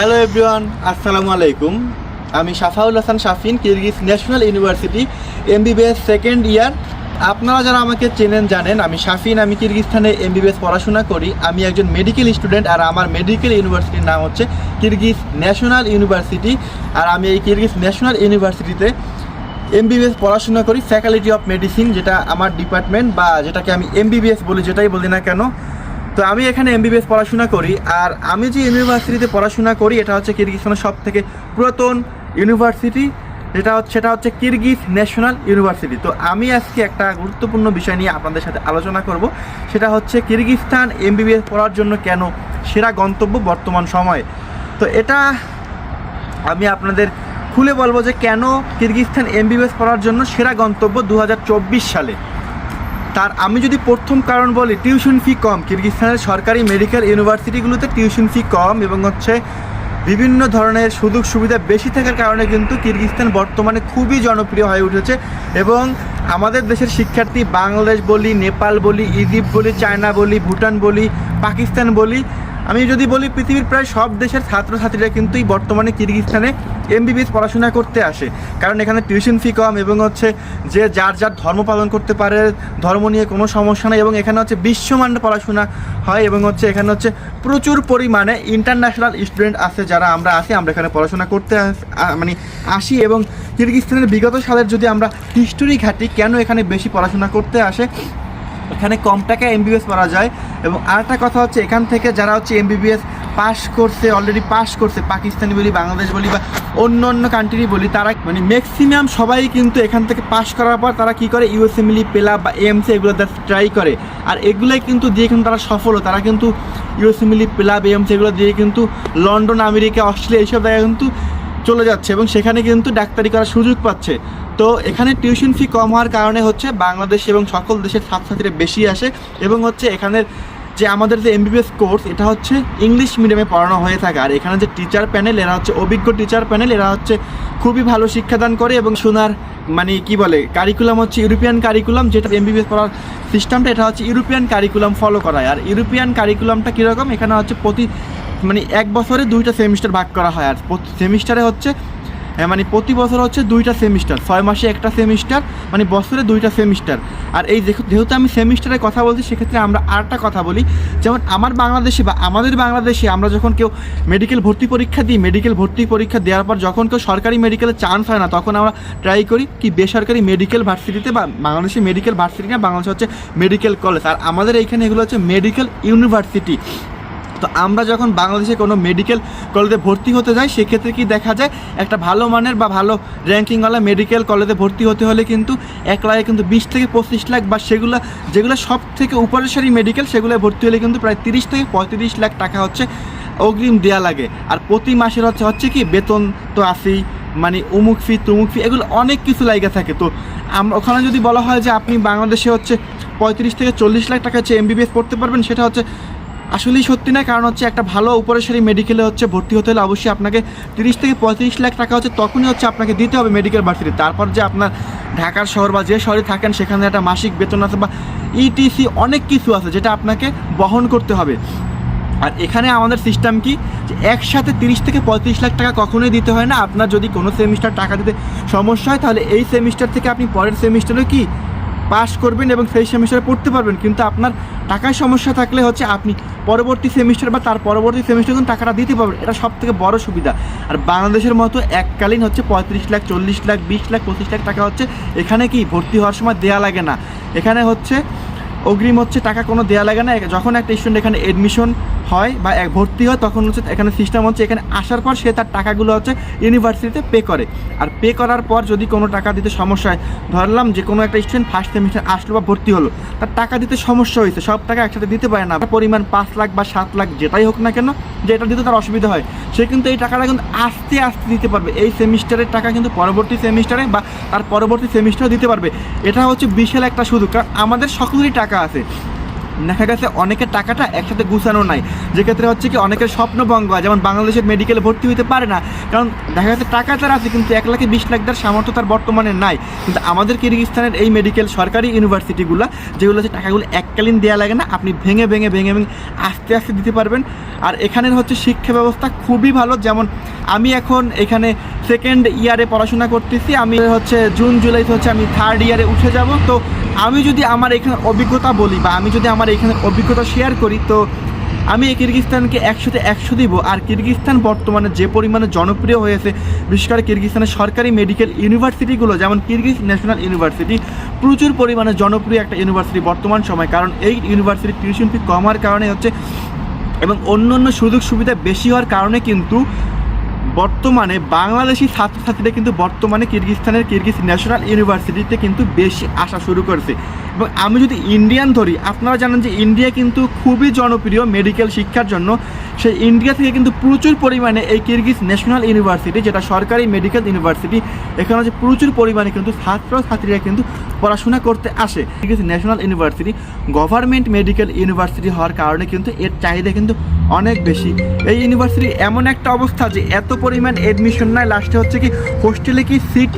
Hello everyone আসসালামু আলাইকুম আমি Safaul Hasan Shafin, Kyrgyz national university MBBS second year আপনারা যারা আমাকে চেনেন, জানেন, আমি শাফিন, আমি কিরগিজস্তানে এমবিবিএস পড়াশোনা করি। আমি একজন মেডিকেল স্টুডেন্ট আর আমার মেডিকেল ইউনিভার্সিটির নাম হচ্ছে কিরগিজ ন্যাশনাল ইউনিভার্সিটি। আর আমি এই কিরগিজ ন্যাশনাল ইউনিভার্সিটিতে এমবিবিএস পড়াশোনা করি ফ্যাকাল্টি অফ মেডিসিন যেটা আমার ডিপার্টমেন্ট বা যেটাকে আমি এমবিবিএস বলি, যেটাই বলি না কেন তো আমি এখানে এমবিবিএস পড়াশোনা করি, আর আমি যে ইউনিভার্সিটিতে পড়াশোনা করি, এটা হচ্ছে কিরগিজস্তানের সব থেকে পুরাতন ইউনিভার্সিটি যেটা হচ্ছে সেটা হচ্ছে কিরগিজ ন্যাশনাল ইউনিভার্সিটি। তো আমি আজকে একটা গুরুত্বপূর্ণ বিষয় নিয়ে আপনাদের সাথে আলোচনা করব, সেটা হচ্ছে কিরগিজস্তান এমবিবিএস পড়ার জন্য কেন সেরা গন্তব্য বর্তমান সময়ে। তো এটা আমি আপনাদের খুলে বলব যে কেন কিরগিজস্তান এমবিবিএস পড়ার জন্য সেরা গন্তব্য দু হাজার চব্বিশ সালে। তার আমি যদি প্রথম কারণ বলি, টিউশন ফি কম। কিরগিজস্তানের সরকারি মেডিকেল ইউনিভার্সিটিগুলোতে টিউশন ফি কম এবং হচ্ছে বিভিন্ন ধরনের সুযোগ সুবিধা বেশি থাকার কারণে কিন্তু কিরগিজস্তান বর্তমানে খুবই জনপ্রিয় হয়ে উঠেছে এবং আমাদের দেশের শিক্ষার্থী বাংলাদেশ বলি, নেপাল বলি, ইজিপ্ট বলি, চায়না বলি, ভুটান বলি, পাকিস্তান বলি আমি যদি বলি পৃথিবীর প্রায় সব দেশের ছাত্রছাত্রীরা কিন্তু বর্তমানে কিরগিজস্তানে এমবিবিএস পড়াশোনা করতে আসে। কারণ এখানে টিউশন ফি কম এবং হচ্ছে যে যার যার ধর্ম পালন করতে পারে, ধর্ম নিয়ে কোনো সমস্যা নেই এবং এখানে হচ্ছে বিশ্বমানের পড়াশোনা হয় এবং হচ্ছে এখানে হচ্ছে প্রচুর পরিমাণে ইন্টারন্যাশনাল স্টুডেন্ট আছে যারা আমরা আসি, আমরা এখানে পড়াশোনা করতে মানে আসি এবং কিরগিজস্তানের বিগত সালের যদি আমরা হিস্টোরি ঘাটি কেন এখানে বেশি পড়াশোনা করতে আসে এখানে কম টাকায় এমবিবিএস পড়া যায়। এবং আরেকটা কথা হচ্ছে, এখান থেকে যারা হচ্ছে এমবিবিএস পাস করছে অলরেডি পাস করছে, পাকিস্তানি বলি, বাংলাদেশ বলি বা অন্য অন্য কান্ট্রি বলি, তারা মানে ম্যাক্সিমাম সবাই কিন্তু এখান থেকে পাস করার পর তারা কি করে? ইউএসএমএলি পেলা বা এমসি এগুলো ট্রাই করে। আর এগুলোই কিন্তু দিয়ে কিন্তু তারা সফল। তারা কিন্তু ইউএসএমএলি পেলা এমসি এগুলো দিয়ে কিন্তু লন্ডন, আমেরিকা, অস্ট্রেলিয়া এইসব জায়গায় কিন্তু চলে যাচ্ছে এবং সেখানে কিন্তু ডাক্তারি করার সুযোগ পাচ্ছে। তো এখানে টিউশন ফি কম হওয়ার কারণে হচ্ছে বাংলাদেশ এবং সকল দেশের ছাত্রছাত্রীরা বেশি আসে এবং হচ্ছে এখানের যে আমাদের যে এমবিবিএস কোর্স এটা হচ্ছে ইংলিশ মিডিয়ামে পড়ানো হয়ে থাকে। আর এখানে যে টিচার প্যানেল এরা হচ্ছে অভিজ্ঞ টিচার প্যানেল এরা হচ্ছে খুবই ভালো শিক্ষাদান করে এবং শোনার মানে কি বলে কারিকুলাম হচ্ছে ইউরোপিয়ান কারিকুলাম যেটা এমবিবিএস পড়ার সিস্টেমটা এটা হচ্ছে ইউরোপিয়ান কারিকুলাম ফলো করায়। আর ইউরোপিয়ান কারিকুলামটা কীরকম? এখানে হচ্ছে প্রতি মানে এক বছরে দুইটা সেমিস্টার ভাগ করা হয় আর সেমিস্টারে হচ্ছে মানে প্রতি বছর হচ্ছে দুইটা সেমিস্টার। ছয় মাসে একটা সেমিস্টার মানে বছরে দুইটা সেমিস্টার। আর এই যেহেতু যেহেতু আমি সেমিস্টারের কথা বলছি, সেক্ষেত্রে আমরা আরেকটা কথা বলি। যেমন আমার বাংলাদেশে বা আমাদের বাংলাদেশে আমরা যখন কেউ মেডিকেল ভর্তি পরীক্ষা দিই মেডিকেল ভর্তি পরীক্ষা দেওয়ার পর যখন কেউ সরকারি মেডিকেলে চান্স হয় না, তখন আমরা ট্রাই করি কি বেসরকারি মেডিকেল ভার্সিটিতে বা বাংলাদেশে মেডিকেল ভার্সিটি না, বাংলাদেশে হচ্ছে মেডিকেল কলেজ আর আমাদের এইখানে এগুলো হচ্ছে মেডিকেল ইউনিভার্সিটি তো আমরা যখন বাংলাদেশে কোনো মেডিকেল কলেজে ভর্তি হতে যাই, সেক্ষেত্রে কি দেখা যায়, একটা ভালো মানের বা ভালো র্যাঙ্কিংওয়ালা মেডিকেল কলেজে ভর্তি হতে হলে কিন্তু এক লাখে কিন্তু বিশ থেকে পঁচিশ লাখ বা সেগুলো, যেগুলো সব থেকে উপরেশারি মেডিকেল সেগুলো ভর্তি হলে কিন্তু প্রায় তিরিশ থেকে পঁয়ত্রিশ লাখ টাকা হচ্ছে অগ্রিম দেওয়া লাগে। আর প্রতি মাসের হচ্ছে হচ্ছে কি, বেতন তো আসেই মানে উমুক ফি তুমুক ফি এগুলো অনেক কিছু লাইগা থাকে। তো আমরা ওখানে যদি বলা হয় যে আপনি বাংলাদেশে হচ্ছে পঁয়ত্রিশ থেকে চল্লিশ লাখ টাকা হচ্ছে এমবিবিএস পড়তে পারবেন, সেটা হচ্ছে আসলেই সত্যি না, কারণ হচ্ছে একটা ভালো উপরেশারি মেডিকেলে হচ্ছে ভর্তি হতে হলে অবশ্যই আপনাকে তিরিশ থেকে পঁয়ত্রিশ লাখ টাকা হচ্ছে তখনই হচ্ছে আপনাকে দিতে হবে মেডিকেল ভার্সিটি তারপর যে আপনার ঢাকার শহর বা যে শহরে থাকেন, সেখানে একটা মাসিক বেতন আছে বা ইটিসি অনেক কিছু আছে যেটা আপনাকে বহন করতে হবে। আর এখানে আমাদের সিস্টেম কি? যে একসাথে তিরিশ থেকে পঁয়ত্রিশ লাখ টাকা কখনোই দিতে হয় না। আপনার যদি কোনো সেমিস্টার টাকা দিতে সমস্যা হয়, তাহলে এই সেমিস্টার থেকে আপনি পরের সেমিস্টারে কি পাস করবেন এবং সেই সেমিস্টারে পড়তে পারবেন। কিন্তু আপনার টাকায় সমস্যা থাকলে হচ্ছে আপনি পরবর্তী সেমিস্টার বা তার পরবর্তী সেমিস্টার কিন্তু টাকাটা দিতে পারবেন। এটা সব থেকে বড় সুবিধা। আর বাংলাদেশের মতো এককালীন হচ্ছে পঁয়ত্রিশ লাখ, চল্লিশ লাখ, বিশ লাখ, পঁচিশ লাখ টাকা হচ্ছে এখানে কি ভর্তি হওয়ার সময় দেয়া লাগে না। এখানে হচ্ছে অগ্রিম হচ্ছে টাকা কোনো দেওয়া লাগে না। যখন একটা স্টুডেন্ট এখানে এডমিশন হয় বা এক ভর্তি হয়, তখন হচ্ছে এখানে সিস্টেম হচ্ছে, এখানে আসার পর সে তার টাকাগুলো হচ্ছে ইউনিভার্সিটিতে পে করে। আর পে করার পর যদি কোনো টাকা দিতে সমস্যা হয়, ধরলাম যে কোনো একটা স্টুডেন্ট ফার্স্ট সেমিস্টার আসলো বা ভর্তি হলো, তার টাকা দিতে সমস্যা হয়েছে, সব টাকা একসাথে দিতে পারে না। পরিমাণ পাঁচ লাখ বা সাত লাখ যেটাই হোক না কেন যে এটা দিতে তার অসুবিধা হয়। সে কিন্তু এই টাকাটা কিন্তু আস্তে আস্তে দিতে পারবে। এই সেমিস্টারের টাকা কিন্তু পরবর্তী সেমিস্টারে বা তার পরবর্তী সেমিস্টারে দিতে পারবে। এটা হচ্ছে বিশাল একটা সুযোগ, কারণ আমাদের সকলেরই টাকা আছে। দেখা গেছে অনেকের টাকাটা একসাথে গুছানো নাই। যেক্ষেত্রে হচ্ছে কি অনেকের স্বপ্নভঙ্গ হয়, যেমন বাংলাদেশের মেডিকেলে ভর্তি হতে পারে না। কারণ দেখা গেছে টাকা তার আছে, কিন্তু এক লাখে বিশ লাখ দেওয়ার সামর্থ্য তার বর্তমানে নাই। কিন্তু আমাদের কিরগিস্তানের এই মেডিকেল সরকারি ইউনিভার্সিটিগুলো যেগুলো হচ্ছে টাকাগুলো এককালীন দেওয়া লাগে না, আপনি ভেঙে ভেঙে ভেঙে ভেঙে আস্তে আস্তে দিতে পারবেন। আর এখানের হচ্ছে শিক্ষা ব্যবস্থা খুবই ভালো, যেমন আমি এখন এখানে সেকেন্ড ইয়ারে পড়াশোনা করতেছি, আমি হচ্ছে জুন জুলাইতে হচ্ছে আমি থার্ড ইয়ারে উঠে যাব। তো আমি যদি আমার এখানে অভিজ্ঞতা বলি বা আমি যদি আমার এখানে অভিজ্ঞতা শেয়ার করি, তো আমি এই কিরগিস্তানকে একশোতে একশো দিব। আর কিরগিস্তান বর্তমানে যে পরিমাণে জনপ্রিয় হয়েছে বিশেষ করে কিরগিস্তানের সরকারি মেডিকেল ইউনিভার্সিটিগুলো যেমন কিরগিজ ন্যাশনাল ইউনিভার্সিটি প্রচুর পরিমাণে জনপ্রিয় একটা ইউনিভার্সিটি বর্তমান সময়। কারণ এই ইউনিভার্সিটির টিউশন ফি কম হওয়ার কারণে হচ্ছে এবং অন্য অন্য সুযোগ সুবিধা বেশি হওয়ার কারণে কিন্তু বর্তমানে বাংলাদেশি ছাত্রছাত্রীরা কিন্তু বর্তমানে কিরগিস্তানের কিরগিজ ন্যাশনাল ইউনিভার্সিটিতে কিন্তু বেশি আসা শুরু করেছে। এবং আমি যদি ইন্ডিয়ান ধরি, আপনারা জানেন যে ইন্ডিয়া কিন্তু খুবই জনপ্রিয় মেডিকেল শিক্ষার জন্য। সেই ইন্ডিয়া থেকে কিন্তু প্রচুর পরিমাণে এই কিরগিজ ন্যাশনাল ইউনিভার্সিটি, যেটা সরকারি মেডিকেল ইউনিভার্সিটি, এখানে হচ্ছে প্রচুর পরিমাণে কিন্তু ছাত্রছাত্রীরা কিন্তু পড়াশোনা করতে আসে। ঠিক আছে national university government medical university হওয়ার কারণে কিন্তু এর চাহিদা কিন্তু অনেক বেশি। এই ইউনিভার্সিটি এমন একটা অবস্থা যে, এত পরিমাণ এডমিশন নাই লাস্টে হচ্ছে কি হোস্টেলে কি সিট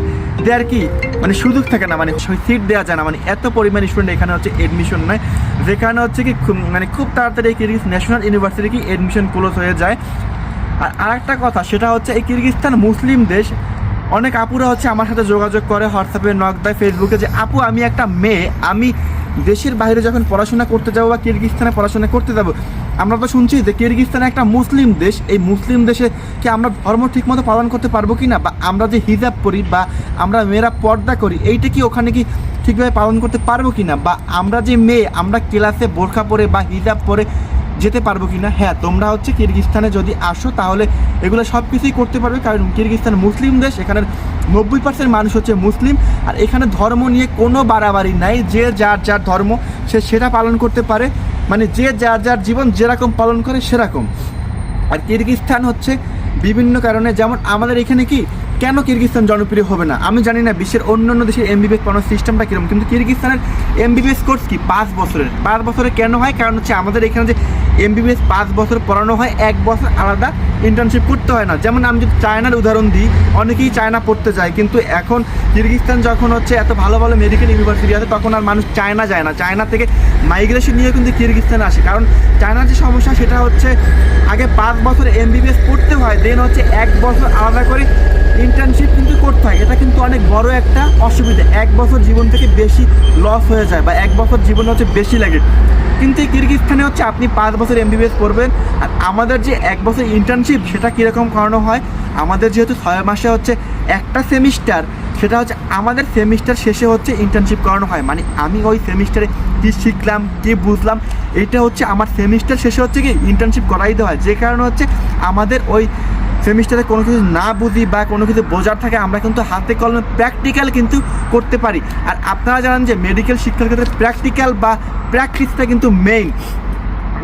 দেওয়ার কি মানে সুযোগ থাকে না মানে সিট দেওয়া যায় না মানে এত পরিমাণ স্টুডেন্ট এখানে হচ্ছে এডমিশন নেয় যেখানে হচ্ছে কি মানে খুব তাড়াতাড়ি কিরগিজ ন্যাশনাল ইউনিভার্সিটি কি এডমিশন ক্লোজ হয়ে যায়। আর আরেকটা কথা, সেটা হচ্ছে এই কিরগিস্তান মুসলিম দেশ অনেক আপুরা হচ্ছে আমার সাথে যোগাযোগ করে হোয়াটসঅ্যাপে নক দেয় ফেসবুকে যে, আপু, আমি একটা মেয়ে, আমি দেশের বাইরে যখন পড়াশোনা করতে যাব বা কিরগিস্তানে পড়াশোনা করতে যাব, আমরা তো শুনছি যে কিরগিস্তান একটা মুসলিম দেশ, এই মুসলিম দেশে কি আমরা ধর্ম ঠিকমতো পালন করতে পারব কি না বা আমরা যে হিজাব পরি বা আমরা মেয়েরা পর্দা করি, এইটা কি ওখানে কি ঠিকভাবে পালন করতে পারব কি না বা আমরা যে মেয়ে, আমরা ক্লাসে বোরখা পরে বা হিজাব পরে যেতে পারব কি না হ্যাঁ তোমরা হচ্ছে কিরগিস্তানে যদি আসো, তাহলে এগুলো সব কিছুই করতে পারবে। কারণ কিরগিস্তান মুসলিম দেশ, এখানের নব্বই পার্সেন্ট মানুষ হচ্ছে মুসলিম। আর এখানে ধর্ম নিয়ে কোনো বাড়াবাড়ি নাই। যে যার যার ধর্ম, সে সেটা পালন করতে পারে। মানে যে যার যার জীবন যেরকম পালন করে সেরকম। আর কিরগিস্তান হচ্ছে বিভিন্ন কারণে, যেমন আমাদের এখানে কি কেন কিরগিস্তান জনপ্রিয় হবে না? আমি জানি না, বিশ্বের অন্য অন্য দেশের এমবিবিএস পড়ানোর সিস্টেমটা কীরকম, কিন্তু কিরগিস্তানের এমবিবিএস কোর্স কি? পাঁচ বছরের। পাঁচ বছরে কেন হয়? কারণ হচ্ছে আমাদের এখানে যে এমবিবিএস পাঁচ বছর পড়ানো হয়, এক বছর আলাদা ইন্টার্নশিপ করতে হয় না। যেমন আমি যদি চায়নার উদাহরণ দিই, অনেকেই চায়না পড়তে যায়, কিন্তু এখন কিরগিস্তান যখন হচ্ছে এত ভালো ভালো মেডিকেল ইউনিভার্সিটি আছে, তখন আর মানুষ চায়না যায় না। চায়না থেকে মাইগ্রেশন নিয়ে কিন্তু কিরগিস্তানে আসে। কারণ চায়নার যে সমস্যা, সেটা হচ্ছে আগে পাঁচ বছর এমবিবিএস পড়তে হয় দেন হচ্ছে এক বছর আলাদা করে ইন্টার্নশিপ কিন্তু করতে হয়। এটা কিন্তু অনেক বড় একটা অসুবিধা। এক বছর জীবন থেকে বেশি লস হয়ে যায় বা এক বছর জীবন হচ্ছে বেশি লাগে। কিন্তু এই কিরগিস্তানে হচ্ছে আপনি পাঁচ বছর এমবিবিএস করবেন। আর আমাদের যে এক বছর ইন্টার্নশিপ সেটা কীরকম করানো হয়? আমাদের যেহেতু ছয় মাসে হচ্ছে একটা সেমিস্টার সেটা হচ্ছে আমাদের সেমিস্টার শেষে হচ্ছে ইন্টার্নশিপ করানো হয়। মানে আমি ওই সেমিস্টারে কী শিখলাম, কী বুঝলাম, এটা হচ্ছে আমার সেমিস্টার শেষে হচ্ছে কি ইন্টার্নশিপ করাই দেওয়া হয়। যে কারণে হচ্ছে আমাদের ওই সেমিস্টারে কোনো কিছু না বুঝি বা কোনো কিছু বোঝার থাকে, আমরা কিন্তু হাতে কলমে প্র্যাকটিক্যাল কিন্তু করতে পারি। আর আপনারা জানেন যে মেডিকেল শিক্ষার ক্ষেত্রে প্র্যাকটিক্যাল বা প্র্যাকটিসটা কিন্তু মেইন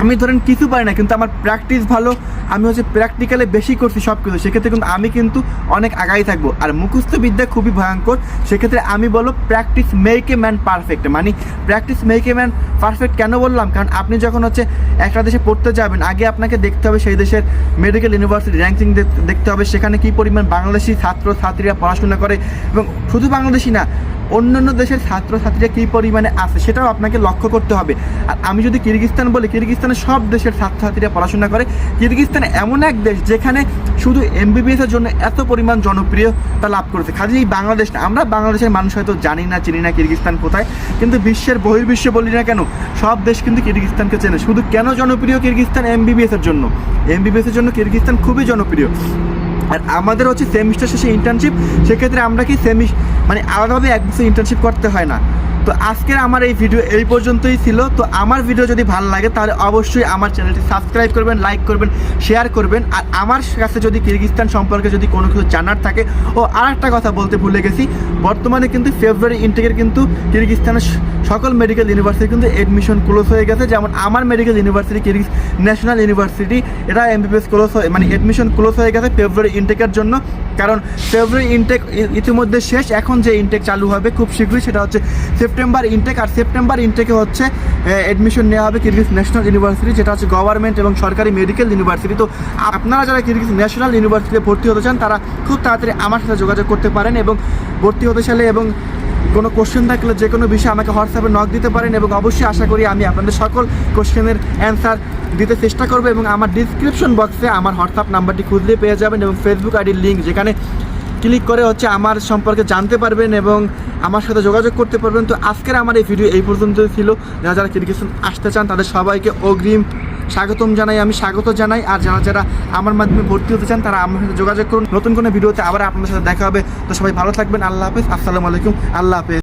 আমি ধরেন কিছু পারি না, কিন্তু আমার প্র্যাকটিস ভালো, আমি হচ্ছে প্র্যাকটিক্যালে বেশি করছি সব কিছু সেক্ষেত্রে কিন্তু আমি কিন্তু অনেক আগাই থাকব। আর মুখস্থ বিদ্যা খুবই ভয়ঙ্কর, সেক্ষেত্রে আমি বলব practice make a man perfect মানে practice make a man perfect কেন বললাম? কারণ আপনি যখন হচ্ছে একটা দেশে পড়তে যাবেন, আগে আপনাকে দেখতে হবে সেই দেশের মেডিকেল ইউনিভার্সিটি র্যাঙ্কিং দেখতে হবে সেখানে কী পরিমাণ বাংলাদেশি ছাত্র ছাত্রীরা পড়াশোনা করে, এবং শুধু বাংলাদেশি না অন্যান্য দেশের ছাত্রছাত্রীরা কী পরিমাণে আছে সেটাও আপনাকে লক্ষ্য করতে হবে। আর আমি যদি কিরগিস্তান বলি, কিরগিস্তানে সব দেশের ছাত্রছাত্রীরা পড়াশোনা করে। কিরগিস্তান এমন এক দেশ যেখানে শুধু এমবিবিএস এর জন্য এত পরিমাণ জনপ্রিয়তা লাভ করেছে। খালি এই বাংলাদেশ না, আমরা বাংলাদেশের মানুষ হয়তো জানি না, চিনি না কিরগিস্তান কোথায়। কিন্তু বিশ্বের, বহির্বিশ্বে বলি না কেন, সব দেশ কিন্তু কিরগিস্তানকে চেনে। শুধু কেন জনপ্রিয় কিরগিস্তান এমবিবিএস এর জন্য? এমবিবিএস এর জন্য কিরগিস্তান খুবই জনপ্রিয়। আর আমাদের হচ্ছে সেমিস্টার শেষে ইন্টার্নশিপ সেক্ষেত্রে আমরা কি সেমি মানে আলাদাভাবে এক বছর ইন্টার্নশিপ করতে হয় না। তো আজকের আমার এই ভিডিও এই পর্যন্তই ছিল। তো আমার ভিডিও যদি ভালো লাগে, তাহলে অবশ্যই আমার চ্যানেলটি সাবস্ক্রাইব করবেন লাইক করবেন শেয়ার করবেন। আর আমার কাছে যদি কিরগিস্তান সম্পর্কে যদি কোনো কিছু জানার থাকে, ও আর একটা কথা বলতে ভুলে গেছি। বর্তমানে কিন্তু ফেব্রুয়ারি ইনটেকের কিন্তু কিরগিস্তানের সকল মেডিকেল ইউনিভার্সিটি কিন্তু এডমিশন ক্লোজ হয়ে গেছে। যেমন আমার medical university Kyrgyz national university এটা এমবিবিএস ক্লোজ হয়ে মানে এডমিশন ক্লোজ হয়ে গেছে ফেব্রুয়ারি ইনটেকের জন্য। কারণ ফেব্রুয়ারি ইনটেক ইতিমধ্যে শেষ। এখন যে ইনটেক চালু হবে খুব শীঘ্রই, সেটা হচ্ছে সেপ্টেম্বর ইনটেক আর সেপ্টেম্বর ইনটেকে হচ্ছে অ্যাডমিশন নেওয়া হবে কিরগিজ ন্যাশনাল ইউনিভার্সিটি যেটা হচ্ছে গভর্নমেন্ট এবং সরকারি মেডিকেল ইউনিভার্সিটি তো আপনারা যারা কিরগিজ ন্যাশনাল ইউনিভার্সিটিতে ভর্তি হতে চান, তারা খুব তাড়াতাড়ি আমার সাথে যোগাযোগ করতে পারেন এবং ভর্তি হতে চাইলে এবং কোনো কোশ্চেন থাকলে যে কোনো বিষয়ে আমাকে হোয়াটসঅ্যাপে নক দিতে পারেন এবং অবশ্যই আশা করি আমি আপনাদের সকল কোশ্চেনের অ্যান্সার দিতে চেষ্টা করব এবং আমার ডিসক্রিপশন বক্সে আমার হোয়াটসঅ্যাপ নাম্বারটি খুঁজলে পেয়ে যাবেন এবং ফেসবুক আইডির লিঙ্ক যেখানে ক্লিক করে হচ্ছে আমার সম্পর্কে জানতে পারবেন এবং আমার সাথে যোগাযোগ করতে পারবেন। তো আজকের আমার এই ভিডিও এই পর্যন্ত ছিল। যারা যারা ক্রিকেশন আসতে চান, তাদের সবাইকে অগ্রিম স্বাগতম জানাই, আমি স্বাগত জানাই। আর যারা যারা আমার মাধ্যমে ভর্তি হতে চান, তারা আমার সাথে যোগাযোগ করুন। নতুন কোনো ভিডিওতে আবার আপনাদের সাথে দেখা হবে। তো সবাই ভালো থাকবেন। আল্লাহ হাফেজ। আসসালামু আলাইকুম। আল্লাহ হাফেজ।